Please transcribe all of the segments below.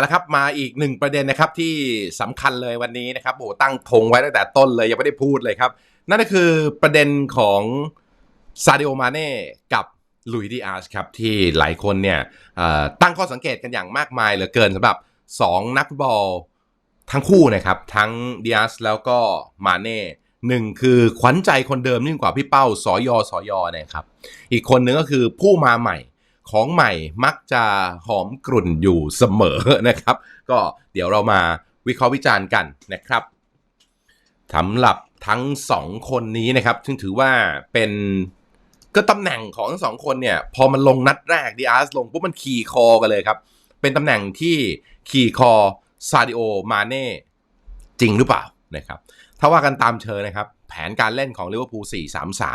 แล้วครับมาอีกหนึ่งประเด็นนะครับที่สำคัญเลยวันนี้นะครับโอ้ตั้งธงไว้ตั้งแต่ต้นเลยยังไม่ได้พูดเลยครับ นั่นก็คือประเด็นของซาดิโอมาเน่กับลุยดิอาร์ชครับที่หลายคนเนี่ยตั้งข้อสังเกตกันอย่างมากมายเหลือเกินสำหรับ 2 นักฟุตบอลทั้งคู่นะครับ ทั้งดิอาร์ชแล้วก็มาเน่หนึ่งคือขวัญใจคนเดิมยิ่งกว่าพี่เป้าสอยอสอยอนะครับ อีกคนนึงก็คือผู้มาใหม่ ของใหม่มักจะหอมกลุ่นอยู่เสมอนะครับ ก็เดี๋ยวเรามาวิเคราะห์วิจารณ์กันนะครับสำหรับทั้งสองคนนี้นะครับ ซึ่งถือว่าเป็นก็ตำแหน่งของทั้งสองคนเนี่ย พอมันลงนัดแรกดีอาร์สลงปุ๊บมันขี่คอกันเลยครับ เป็นตำแหน่งที่ขี่คอซาดิโอมาเน่จริงหรือเปล่านะครับ ถ้าว่ากันตามเชิญนะครับ แผนการเล่นของลิเวอร์พูล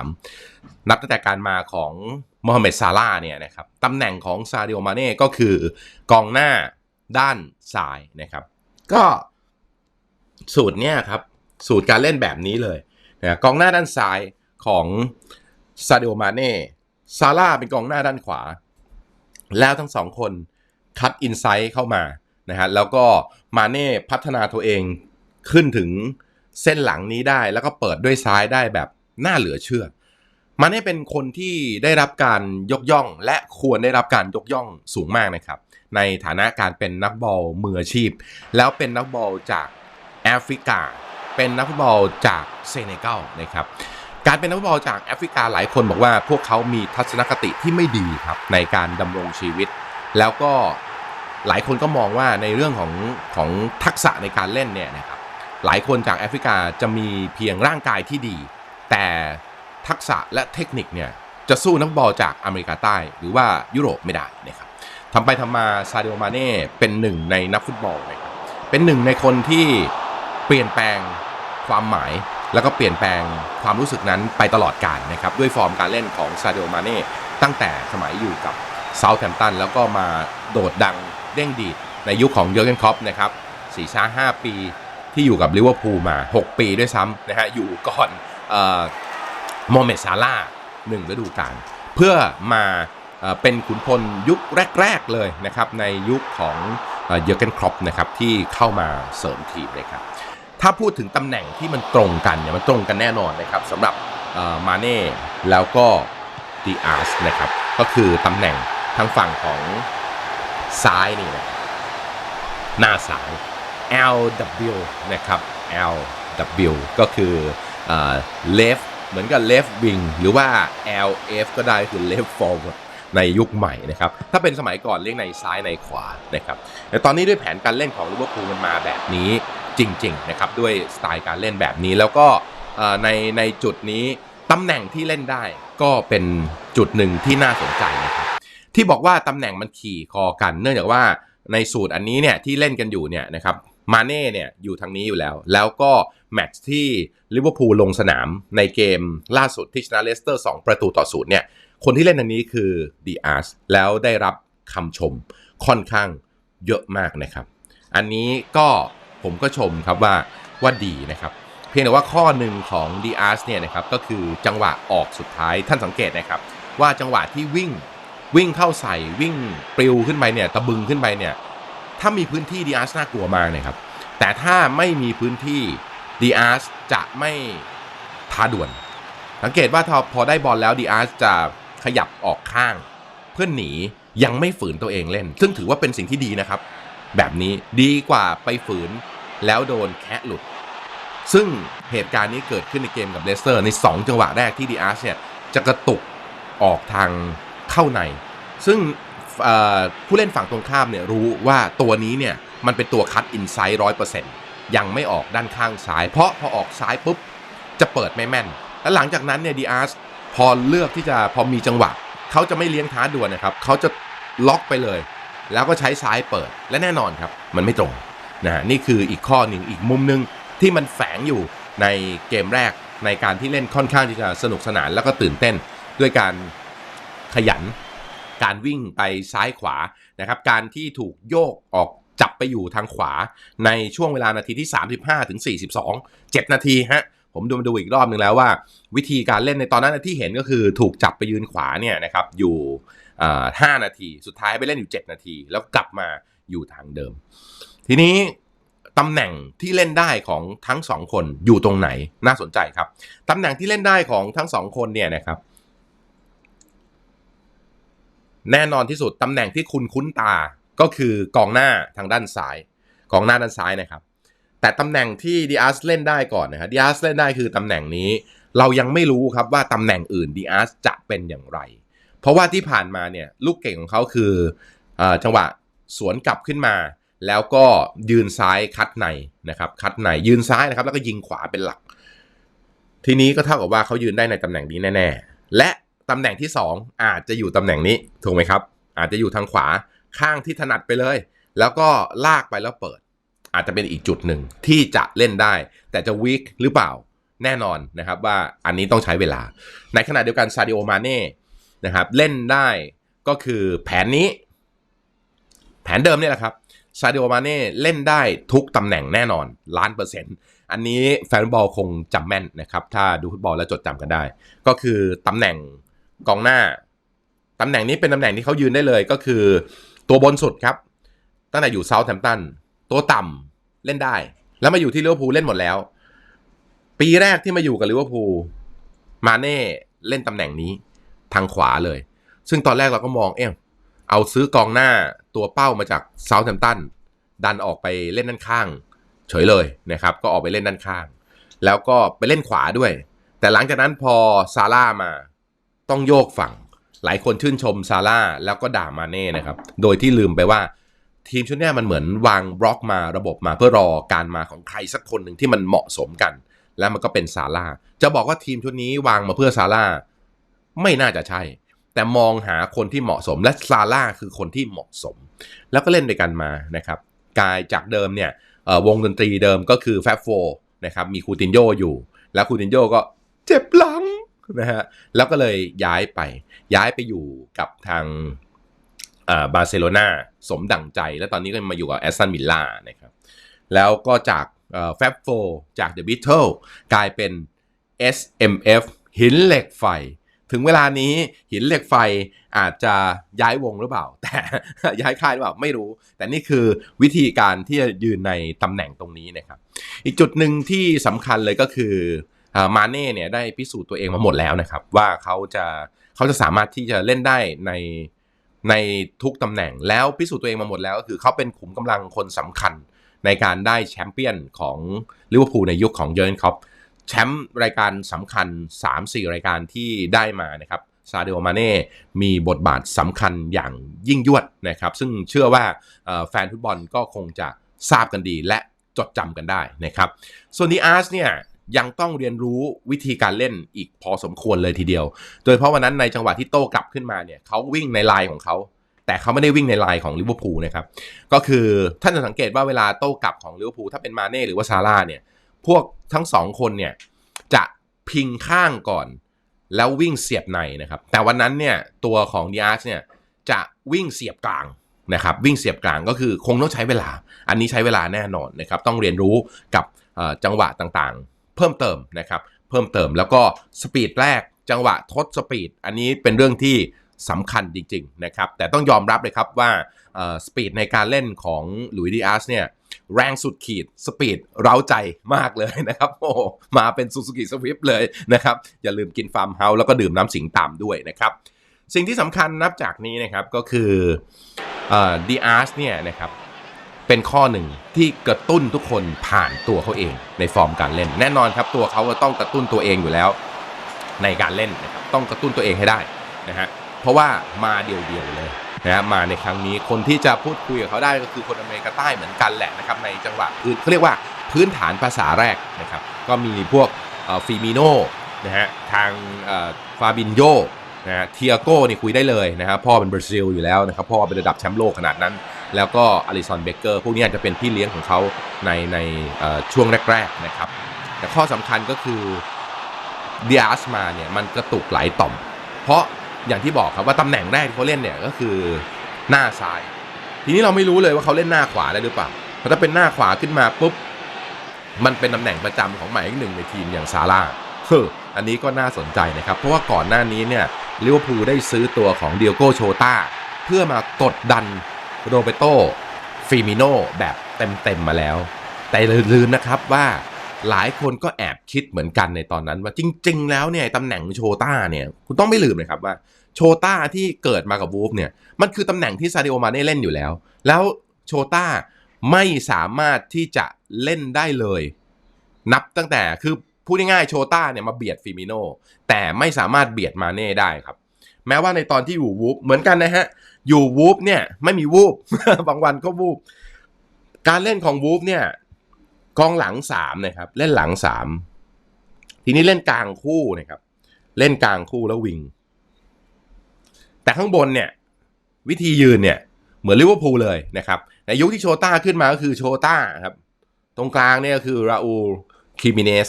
4-3-3 นับตั้งแต่การมาของโมฮัมเหม็ดซาลาเนี่ยนะครับตำแหน่งของซาดิโอมาเน่ก็คือกองหน้าด้านซ้ายนะครับ ก็สูตรเนี่ยครับ สูตรการเล่นแบบนี้เลยนะกองหน้าด้านซ้ายของซาดิโอมาเน่ซาร่าเป็นกองหน้าด้านขวา แล้วทั้งสองคนคัดอินไซต์เข้ามานะฮะแล้วก็มาเน่พัฒนาตัวเองขึ้นถึง เส้นหลังนี้ได้แล้วก็เปิดด้วยซ้ายได้แบบน่าเหลือเชื่อมาเน่เป็นคนที่ได้รับการยกย่อง และควรได้รับการยกย่องสูงมากนะครับ ในฐานะการเป็นนักบอลมืออาชีพ แล้วเป็นนักบอลจากแอฟริกา เป็นนักฟุตบอลจากเซเนกัลนะครับการเป็นนักฟุตบอลจากแอฟริกาหลายคนบอกว่าพวกเขามีทัศนคติที่ไม่ดีครับในการดำรงชีวิต แล้วก็หลายคนก็มองว่าในเรื่องของของทักษะในการเล่นเนี่ยนะครับ หลายคนจากแอฟริกาจะมีเพียงร่างกายที่ดี แต่ทักษะและเทคนิคเนี่ยจะสู้นักบอลจากอเมริกาใต้ หรือว่ายุโรปไม่ได้นะครับทำไปทำมาซาเดโอมาเน่เป็นหนึ่งในนักฟุตบอลนะครับเป็นหนึ่งในคนที่เปลี่ยนแปลงความหมายแล้วก็เปลี่ยนแปลงความรู้สึกนั้นไปตลอดกาลนะครับด้วยฟอร์มการเล่นของซาเดโอมาเน่ตั้งแต่สมัยอยู่กับเซาท์แฮมป์ตันแล้วก็มาโดดดังเด้งดีดในยุคของเยอร์เกนคอปนะครับสี่ช้าห้าปี ที่อยู่กับลิเวอร์พูลมา 6 ปีด้วยซ้ำนะฮะอยู่ก่อนเอ่อโมเมดซาร่าหนึ่งฤดูกาลเพื่อมาเป็นขุนพลยุคแรก ๆ เลยนะครับในยุคของเยอร์เกนคล็อปนะครับที่เข้ามาเสริมทีมเลยครับถ้าพูดถึงตำแหน่งที่มันตรงกันเนี่ยมันตรงกันแน่นอนนะครับสำหรับมาเน่แล้วก็ดีอาร์สนะครับก็คือตำแหน่งทางฝั่งของซ้ายนี่นะหน้าซ้าย LW นะครับ LW ก็คืออ left เหมือนกับ left wing หรือว่า LF ก็ได้คือ left forward ในยุคใหม่นะครับ ถ้าเป็นสมัยก่อนเรียกในซ้ายในขวานะครับแต่ตอนนี้ด้วยแผนการเล่นของลิเวอร์พูลมันมาแบบนี้จริงๆนะครับด้วยสไตล์การเล่นแบบนี้แล้วก็ในในจุดนี้ตำแหน่งที่เล่นได้ก็เป็นจุดหนึ่งที่น่าสนใจนะครับที่บอกว่าตำแหน่งมันขี่คอกัน เนื่องจากว่าในสูตรอันนี้เนี่ยที่เล่นกันอยู่เนี่ยนะครับ มาเน่เนี่ยอยู่ทางนี้อยู่แล้ว แล้วก็แมตช์ที่ลิเวอร์พูลลงสนามในเกมล่าสุดที่ชนะเลสเตอร์ 2 ประตูต่อศูนย์เนี่ย คนที่เล่นอันนี้คือดีอาร์สแล้วได้รับคำชมค่อนข้างเยอะมากนะครับ อันนี้ก็ผมก็ชมครับว่าว่าดีนะครับ เพียงแต่ว่าข้อหนึ่งของดีอาร์สเนี่ยนะครับก็คือจังหวะออกสุดท้ายท่านสังเกตนะครับ ว่าจังหวะที่วิ่งวิ่งเข้าใส่วิ่งปลิวขึ้นไปเนี่ยตะบึงขึ้นไปเนี่ย ถ้ามีพื้นที่ดีอาร์สน่ากลัวมากนะครับ แต่ถ้าไม่มีพื้นที่ดีอาร์สจะไม่ท้าด่วน สังเกตว่าพอได้บอลแล้วดีอาร์สจะขยับออกข้างเพื่อหนียังไม่ฝืนตัวเองเล่น ซึ่งถือว่าเป็นสิ่งที่ดีนะครับ แบบนี้ดีกว่าไปฝืนแล้วโดนแคะหลุด ซึ่งเหตุการณ์นี้เกิดขึ้นในเกมกับเลสเตอร์ใน 2 จังหวะแรกที่ดีอาร์สเนี่ยจะกระตุกออกทางเข้าใน ซึ่ง ผู้เล่นฝั่งตรงข้ามเนี่ยรู้ว่าตัวนี้เนี่ยมันเป็นตัวคัดอินไซด์ร้อยเปอร์เซ็นต์ยังไม่ออกด้านข้างซ้าย เพราะพอออกซ้ายปุ๊บจะเปิดไม่แม่น แล้วหลังจากนั้นเนี่ยดีอาร์สพอเลือกที่จะพอมีจังหวะเขาจะไม่เลี้ยงท้าด่วนนะครับเขาจะล็อกไปเลย แล้วก็ใช้ซ้ายเปิดและแน่นอนครับ มันไม่ตรงนะนี่คืออีกข้อหนึ่งอีกมุมหนึ่งที่มันแฝงอยู่ในเกมแรกในการที่เล่นค่อนข้างที่จะสนุกสนานแล้วก็ตื่นเต้นด้วยการขยัน การวิ่งไปซ้ายขวานะครับการที่ถูกโยกออกจับไปอยู่ทางขวาในช่วงเวลานาทีที่ 35ถึง42 7 นาทีฮะผมดูมาดูอีกรอบหนึ่งแล้วว่า วิธีการเล่นในตอนนั้นที่เห็นก็คือถูกจับไปยืนขวาเนี่ยนะครับอยู่ห้านาที สุดท้ายไปเล่นอยู่ 7 นาที แล้วกลับมาอยู่ทางเดิม ทีนี้ตำแหน่งที่เล่นได้ของทั้งสองคนอยู่ตรงไหนน่าสนใจครับตำแหน่งที่เล่นได้ของทั้งสองคนเนี่ยนะครับ แน่นอนที่สุดตำแหน่งที่คุณคุ้นตาก็คือกองหน้าทางด้านซ้ายกองหน้าด้านซ้ายนะครับ แต่ตำแหน่งที่ดิอาสเล่นได้ก่อนนะครับดิอาสเล่นได้คือตำแหน่งนี้ เรายังไม่รู้ครับว่าตำแหน่งอื่นดิอาสจะเป็นอย่างไร เพราะว่าที่ผ่านมาเนี่ยลูกเก่งของเขาคืออจังหวะสวนกลับขึ้นมา แล้วก็ยืนซ้ายคัดในนะครับคัดในยืนซ้ายนะครับแล้วก็ยิงขวาเป็นหลัก ทีนี้ก็เท่ากับว่าเขายืนได้ในตำแหน่งนี้แน่ ๆ และ ตำแหน่งที่ 2 อาจจะอยู่ตำแหน่งนี้ถูกไหมครับ อาจจะอยู่ทางขวาข้างที่ถนัดไปเลย แล้วก็ลากไปแล้วเปิด อาจจะเป็นอีกจุดหนึ่งที่จะเล่นได้ แต่จะวิกหรือเปล่าแน่นอนนะครับว่าอันนี้ต้องใช้เวลา ในขณะเดียวกันซาดิโอมาเน่นะครับเล่นได้ก็คือแผนนี้ แผนเดิมเนี่ยแหละครับซาดิโอมาเน่เล่นได้ทุกตำแหน่งแน่นอนล้านเปอร์เซ็นต์อันนี้แฟนบอลคงจำแม่นนะครับ ถ้าดูฟุตบอลแล้วจดจำกันได้ ก็คือตำแหน่ง กองหน้าตำแหน่งนี้เป็นตำแหน่งที่เขายืนได้เลยก็คือ ตัวบนสุดครับ ตั้งแต่อยู่เซาท์แฮมป์ตันตัวต่ำเล่นได้ แล้วมาอยู่ที่ลิเวอร์พูลเล่นหมดแล้ว ปีแรกที่มาอยู่กับลิเวอร์พูลมาเน่เล่นตำแหน่งนี้ทางขวาเลย ซึ่งตอนแรกเราก็มองเอ๊ะเอาซื้อกองหน้าตัวเป้ามาจากเซาท์แฮมป์ตันดันออกไปเล่นด้านข้าง เฉยเลยนะครับ ก็ออกไปเล่นด้านข้าง แล้วก็ไปเล่นขวาด้วย แต่หลังจากนั้นพอซาร่ามา ต้องโยกฝั่ง หลายคนชื่นชมซาร่าแล้วก็ด่ามาเน่นะครับ โดยที่ลืมไปว่าทีมชุดนี้มันเหมือนวางบล็อกมาระบบมาเพื่อรอการมาของใครสักคนหนึ่งที่มันเหมาะสมกัน แล้วมันก็เป็นซาร่าจะบอกว่าทีมชุดนี้วางมาเพื่อซาร่าไม่น่าจะใช่ แต่มองหาคนที่เหมาะสมและซาร่าคือคนที่เหมาะสม แล้วก็เล่นด้วยกันมานะครับกายจากเดิมเนี่ยวงดนตรีเดิมก็คือแฟบโฟนะครับมีคูตินโยอยู่ แล้วคูตินโยก็เจ็บหลัง นะฮะแล้วก็เลยย้ายไป ย้ายไปอยู่กับทางอ่าบาร์เซโลนาสมดั่งใจ แล้วตอนนี้ก็มาอยู่กับแอสตันวิลล่านะครับ แล้วก็จากแฟบโฟจาก The Beatles กลายเป็น SMF หินเหล็กไฟ ถึงเวลานี้หินเหล็กไฟอาจจะย้ายวงหรือเปล่า แต่ย้ายค่ายหรือเปล่าไม่รู้ แต่นี่คือวิธีการที่จะยืนในตำแหน่งตรงนี้นะครับ อีกจุดหนึ่งที่สำคัญเลยก็คือ มาเน่เนี่ยได้พิสูจน์ตัวเองมาหมดแล้วนะครับ ว่าเขาจะเขาจะสามารถที่จะเล่นได้ในในทุกตำแหน่งแล้วพิสูจน์ตัวเองมาหมดแล้วก็คือเขาเป็นขุมกำลังคนสำคัญในการได้แชมเปี้ยนของลิเวอร์พูลในยุคของเยอร์นคล็อปแชมป์รายการสำคัญ 3-4 รายการที่ได้มานะครับซาเดโอมาเน่มีบทบาทสำคัญอย่างยิ่งยวดนะครับ ซึ่งเชื่อว่าแฟนฟุตบอลก็คงจะทราบกันดีและจดจำกันได้นะครับส่วนดีอาร์สเนี่ย ยังต้องเรียนรู้วิธีการเล่นอีกพอสมควรเลยทีเดียว โดยเพราะวันนั้นในจังหวะที่โต้กลับขึ้นมาเนี่ยเขาวิ่งในลายของเขาแต่เขาไม่ได้วิ่งในลายของลิเวอร์พูลนะครับ ก็คือท่านจะสังเกตว่าเวลาโต้กลับของลิเวอร์พูลถ้าเป็นมาเน่หรือว่าซาร่าเนี่ย พวกทั้งสองคนเนี่ยจะพิงข้างก่อน แล้ววิ่งเสียบในนะครับ แต่วันนั้นเนี่ยตัวของดิอาร์สเนี่ยจะวิ่งเสียบกลางนะครับวิ่งเสียบกลางก็คือคงต้องใช้เวลา อันนี้ใช้เวลาแน่นอนนะครับ ต้องเรียนรู้กับจังหวะต่างๆ เพิ่มเติมนะครับเพิ่มเติมแล้วก็สปีดแรกจังหวะทดสปีดอันนี้เป็นเรื่องที่สำคัญจริงๆนะครับแต่ต้องยอมรับเลยครับว่าสปีดในการเล่นของหลุยส์ดิอาร์สเนี่ยแรงสุดขีดสปีดเร้าใจมากเลยนะครับโอ้มาเป็นซูซูกิสวิฟเลยนะครับอย่าลืมกินฟาร์มเฮาส์แล้วก็ดื่มน้ำสิงตามด้วยนะครับสิ่งที่สำคัญนับจากนี้นะครับก็คือดีอาร์สเนี่ยนะครับ เป็นข้อหนึ่งที่กระตุ้นทุกคนผ่านตัวเขาเองในฟอร์มการเล่น แน่นอนครับตัวเขาต้องกระตุ้นตัวเองอยู่แล้ว ในการเล่นนะครับต้องกระตุ้นตัวเองให้ได้นะฮะเพราะว่ามาเดียวๆเลยนะฮะมาในครั้งนี้คนที่จะพูดคุยกับเขาได้ก็คือคนอเมริกาใต้เหมือนกันแหละนะครับในจังหวะพื้นเขาเรียกว่าพื้นฐานภาษาแรกนะครับก็มีพวกฟีมิโนนะฮะทางฟาบินโยนะฮะเทียโก้นี่คุยได้เลยนะครับพ่อเป็นบราซิลอยู่แล้วนะครับพ่อเป็นระดับแชมป์โลกขนาดนั้น แล้วก็อลิซอนเบเกอร์พวกนี้อาจจะเป็นพี่เลี้ยงของเขาในในช่วงแรกๆนะครับ แต่ข้อสำคัญก็คือเดิอาสมาเนี่ยมันกระตุกหลายต่อม เพราะอย่างที่บอกครับว่าตำแหน่งแรกที่เขาเล่นเนี่ยก็คือหน้าซ้าย ทีนี้เราไม่รู้เลยว่าเขาเล่นหน้าขวาได้หรือเปล่าเพราะถ้าเป็นหน้าขวาขึ้นมาปุ๊บมันเป็นตำแหน่งประจำของหมายเลขหนึ่งในทีมอย่างซาร่าเฮ้ออันนี้ก็น่าสนใจนะครับ เพราะว่าก่อนหน้านี้เนี่ยลิเวอร์พูลได้ซื้อตัวของเดียโกโชตาเพื่อมากดดัน โรเบโตฟิมิโนแบบเต็มๆมาแล้ว แต่ลืมนะครับว่าหลายคนก็แอบคิดเหมือนกันในตอนนั้นว่าจริง ๆ แล้วเนี่ยตำแหน่งโชต้าเนี่ยคุณต้องไม่ลืมเลยครับว่าโชต้าที่เกิดมากับวูฟเนี่ยมันคือตำแหน่งที่ซาดิโอมาเน่เล่นอยู่แล้ว แล้วโชต้าไม่สามารถที่จะเล่นได้เลย นับตั้งแต่คือพูดง่ายๆโชต้าเนี่ยมาเบียดฟิมิโนแต่ไม่สามารถเบียดมาเน่ได้ครับ แม้ว่าในตอนที่อยู่วูฟเหมือนกันนะฮะ อยู่วูฟเนี่ยไม่มีวูฟบางวันก็วูฟการเล่นของวูฟเนี่ยกองหลังสามนะครับ เล่นหลังสามทีนี้เล่นกลางคู่นะครับ เล่นกลางคู่แล้ววิง แต่ข้างบนเนี่ย วิธียืนเนี่ย เหมือนลิเวอร์พูลเลยนะครับ ในยุคที่โชต้าขึ้นมาก็คือโชต้าครับ ตรงกลางเนี่ยคือราอูลคิมิเนส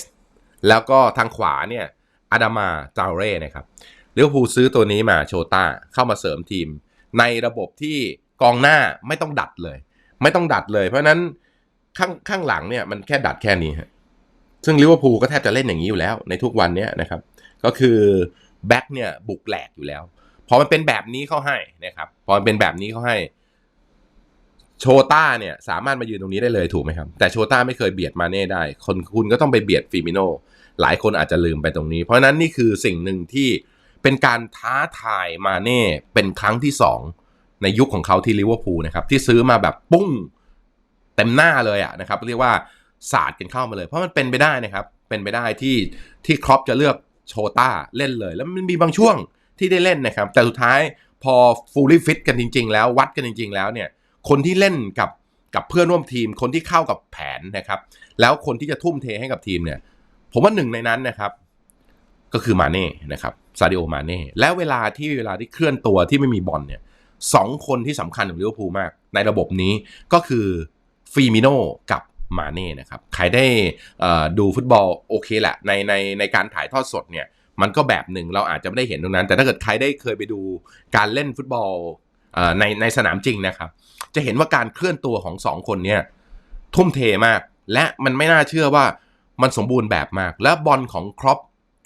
แล้วก็ทางขวาเนี่ยอาดามาจาเร่นะครับลิเวอร์พูลซื้อตัวนี้มาโชต้าเข้ามาเสริมทีม ในระบบที่กองหน้าไม่ต้องดัดเลย ไม่ต้องดัดเลย เพราะนั้นข้างข้างหลังเนี่ยมันแค่ดัดแค่นี้ฮะซึ่งลิเวอร์พูลก็แทบจะเล่นอย่างนี้อยู่แล้วในทุกวันนี้นะครับ ก็คือแบ็กเนี่ยบุกแหลกอยู่แล้ว พอมันเป็นแบบนี้เข้าให้นะครับพอมันเป็นแบบนี้เข้าให้โชต้าเนี่ยสามารถมายืนตรงนี้ได้เลยถูกไหมครับ แต่โชต้าไม่เคยเบียดมาเน่ได้คนคุณก็ต้องไปเบียดฟิมิโนหลายคนอาจจะลืมไปตรงนี้ เพราะนั้นนี่คือสิ่งหนึ่งที่ เป็นการท้าทายมาเน่เป็นครั้งที่สองในยุคของเขาที่ลิเวอร์พูลนะครับ ที่ซื้อมาแบบปุ้งเต็มหน้าเลยอะนะครับ เรียกว่าศาสตร์กันเข้ามาเลย เพราะมันเป็นไปได้นะครับ เป็นไปได้ที่ที่ครอปจะเลือกโชต้าเล่นเลย แล้วมันมีบางช่วงที่ได้เล่นนะครับ แต่สุดท้ายพอฟูลลี่ฟิตกันจริง ๆ แล้ววัดกันจริง ๆ แล้วเนี่ยคนที่เล่นกับกับเพื่อนร่วมทีมคนที่เข้ากับแผนนะครับ แล้วคนที่จะทุ่มเทให้กับทีมเนี่ย ผมว่าหนึ่งในนั้นนะครับ ก็คือมาเน่นะครับซาดิโอมาเน่แล้วเวลาที่เวลาที่เคลื่อนตัวที่ไม่มีบอลเนี่ยสองคนที่สำคัญของลิเวอร์พูลมาก ในระบบนี้ก็คือฟีมิโนกับมาเน่นะครับใครได้ดูฟุตบอลโอเคแหละในในในการถ่ายทอดสดเนี่ยมันก็แบบหนึ่งเราอาจจะไม่ได้เห็นตรงนั้น แต่ถ้าเกิดใครได้เคยไปดูการเล่นฟุตบอลในในสนามจริงนะครับ จะเห็นว่าการเคลื่อนตัวของสองคนเนี่ยทุ่มเทมาก และมันไม่น่าเชื่อว่ามันสมบูรณ์แบบมาก และบอลของครอป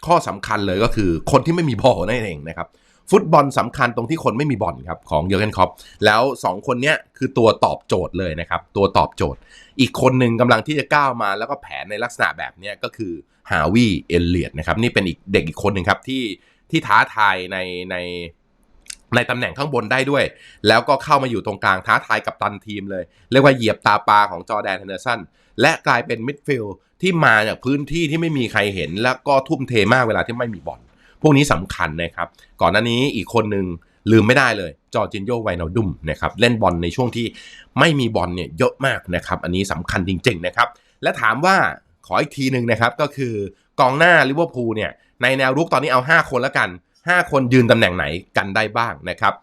ข้อสำคัญเลยก็คือคนที่ไม่มีบอลนั่นเองนะครับฟุตบอลสำคัญตรงที่คนไม่มีบอลครับของเยอร์เกนคอปแล้ว 2 คนเนี้ยคือตัวตอบโจทย์เลยนะครับ ตัวตอบโจทย์ อีกคนหนึ่งกำลังที่จะก้าวมาแล้วก็แผนในลักษณะแบบเนี้ยก็คือฮาวิเอลเลียดนะครับ นี่เป็นอีกเด็กอีกคนหนึ่งครับที่ที่ท้าทายในในในตำแหน่งข้างบนได้ด้วย แล้วก็เข้ามาอยู่ตรงกลางท้าทายกับตันทีมเลย เรียกว่าเหยียบตาปลาของจอแดนเฮนเดอร์สันและกลายเป็นมิดฟิลด์ที่มาจากพื้นที่ที่ไม่มีใครเห็น แล้วก็ทุ่มเทมากเวลาที่ไม่มีบอลพวกนี้สำคัญนะครับ ก่อนหน้านี้อีกคนหนึ่งลืมไม่ได้เลย จอร์จินโยไวนาดุมนะครับเล่นบอลในช่วงที่ไม่มีบอลเนี่ยเยอะมากนะครับ อันนี้สำคัญจริง ๆ นะครับ และถามว่าขออีกทีหนึ่งนะครับก็คือกองหน้าลิเวอร์พูลเนี่ยในแนวรุกตอนนี้เอา 5 คนแล้วกัน 5 คนยืนตำแหน่งไหนกันได้บ้างนะครับ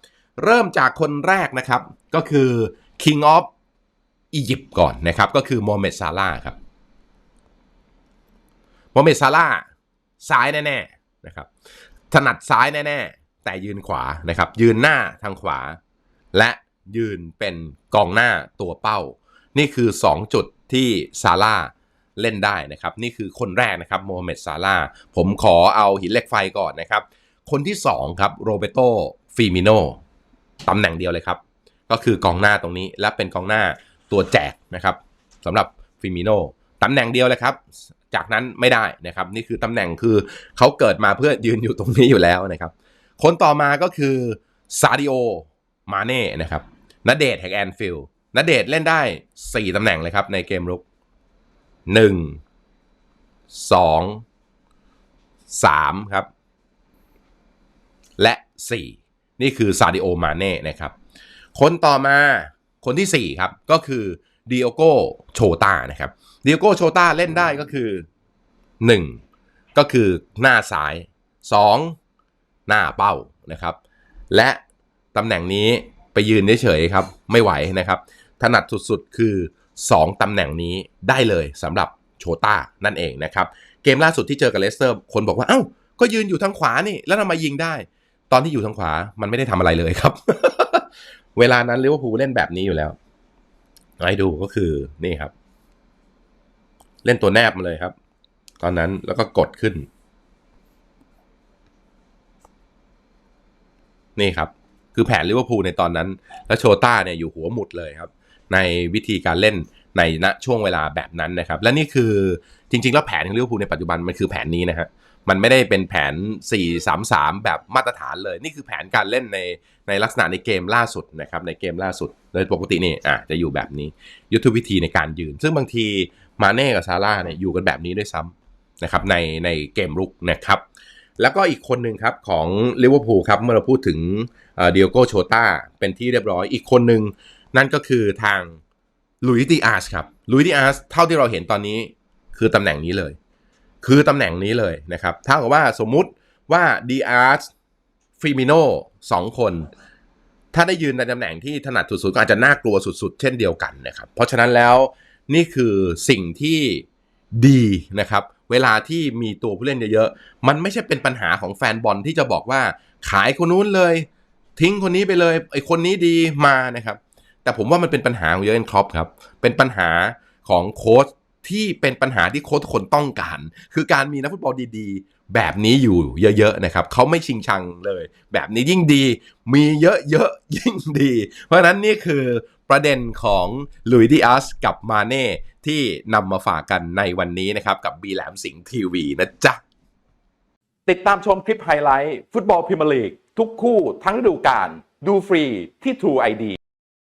เริ่มจากคนแรกนะครับก็คือ King of อียิปต์ก่อนนะครับก็คือโมเมดซาลาครับโมเมดซาลาซ้ายแน่ๆนะครับถนัดซ้ายแน่ๆ แต่ยืนขวานะครับยืนหน้าทางขวา และยืนเป็นกองหน้าตัวเป้า นี่คือ 2 จุดที่ซาลาเล่นได้นะครับ นี่คือคนแรกนะครับโมเหม็ดซาลาผมขอเอาหินเหล็กไฟก่อนนะครับ คนที่ 2 ครับโรเบโตฟิมิโนตำแหน่งเดียวเลยครับ ก็คือกองหน้าตรงนี้และเป็นกองหน้า ตัวแจกนะครับสำหรับฟิมิโนตำแหน่งเดียวเลยครับ จากนั้นไม่ได้นะครับ นี่คือตำแหน่งคือเขาเกิดมาเพื่อยืนอยู่ตรงนี้อยู่แล้วนะครับ คนต่อมาก็คือซาดิโอมาเน่นะครับนเดชแห่งแอนฟิลด์นเดชเล่นได้ 4 ตำแหน่งเลยครับ ในเกมรุก 1 2 3 ครับ และ 4 นี่คือซาดิโอมาเน่นะครับ คนต่อมา คนที่ 4 ครับ ก็คือดิโอโกโชตานะครับดิโอโกโชตาเล่นได้ก็คือ 1 ก็คือหน้าซ้าย 2 หน้าเป้านะครับ และตำแหน่งนี้ไปยืนเฉยๆครับ ไม่ไหวนะครับ ถนัดสุดๆคือ 2 ตำแหน่งนี้ได้เลยสำหรับโชต้านั่นเองนะครับ เกมล่าสุดที่เจอกับเลสเตอร์ คนบอกว่าเอ้า ก็ยืนอยู่ทางขวานี่ แล้วทำไมยิงได้ ตอนที่อยู่ทางขวามันไม่ได้ทำอะไรเลยครับ เวลานั้นลิเวอร์พูลเล่นแบบนี้อยู่แล้วให้ดูก็คือนี่ครับ เล่นตัวแนบมาเลยครับ ตอนนั้นแล้วก็กดขึ้น นี่ครับ คือแผนลิเวอร์พูลในตอนนั้น แล้วโชต้าเนี่ยอยู่หัวหมุดเลยครับ ในวิธีการเล่นในณช่วงเวลาแบบนั้นนะครับ และนี่คือจริง ๆ แล้วแผนของลิเวอร์พูลในปัจจุบันมันคือแผนนี้นะฮะ มันไม่ได้เป็นแผน 4-3-3 แบบมาตรฐานเลย นี่คือแผนการเล่นในในลักษณะในเกมล่าสุดนะครับในเกมล่าสุดโดยปกตินี่อะจะอยู่แบบนี้ ยุทธวิธีในการยืน ซึ่งบางทีมาเน่กับซาร่าเนี่ยอยู่กันแบบนี้ด้วยซ้ำนะครับในในเกมรุกนะครับแล้วก็อีกคนหนึ่งครับของลิเวอร์พูลครับเมื่อเราพูดถึงเดียโกโชตาเป็นที่เรียบร้อยอีกคนหนึ่งนั่นก็คือทางลุยดิอาสครับลุยดิอาสเท่าที่เราเห็นตอนนี้คือตำแหน่งนี้เลย คือตำแหน่งนี้เลยนะครับถ้ากับว่าสมมุติว่าดีอาร์สฟิมิโนสองคน ถ้าได้ยืนในตำแหน่งที่ถนัดสุดๆ ก็อาจจะน่ากลัวสุดๆ เช่นเดียวกันนะครับ เพราะฉะนั้นแล้วนี่คือสิ่งที่ดีนะครับ เวลาที่มีตัวผู้เล่นเยอะๆ มันไม่ใช่เป็นปัญหาของแฟนบอลที่จะบอกว่าขายคนนู้นเลย ทิ้งคนนี้ไปเลยไอ้คนนี้ดีมานะครับ แต่ผมว่ามันเป็นปัญหาของเยอร์เกนครอปครับ เป็นปัญหาของโค้ช ที่เป็นปัญหาที่โค้ชคนต้องการ คือการมีนักฟุตบอลดีๆ แบบนี้อยู่เยอะๆนะครับเขาไม่ชิงชังเลย แบบนี้ยิ่งดีมีเยอะๆยิ่งดี เพราะฉะนั้นนี่คือประเด็นของลุยดิอัสกับมาเน่ที่นำมาฝากกันในวันนี้นะครับกับบีแหลมสิงห์ทีวีนะจ๊ะ ติดตามชมคลิปไฮไลท์ ฟุตบอลพรีเมียร์ลีก ทุกคู่ทั้งฤดูกาลดูฟรีที่ True ID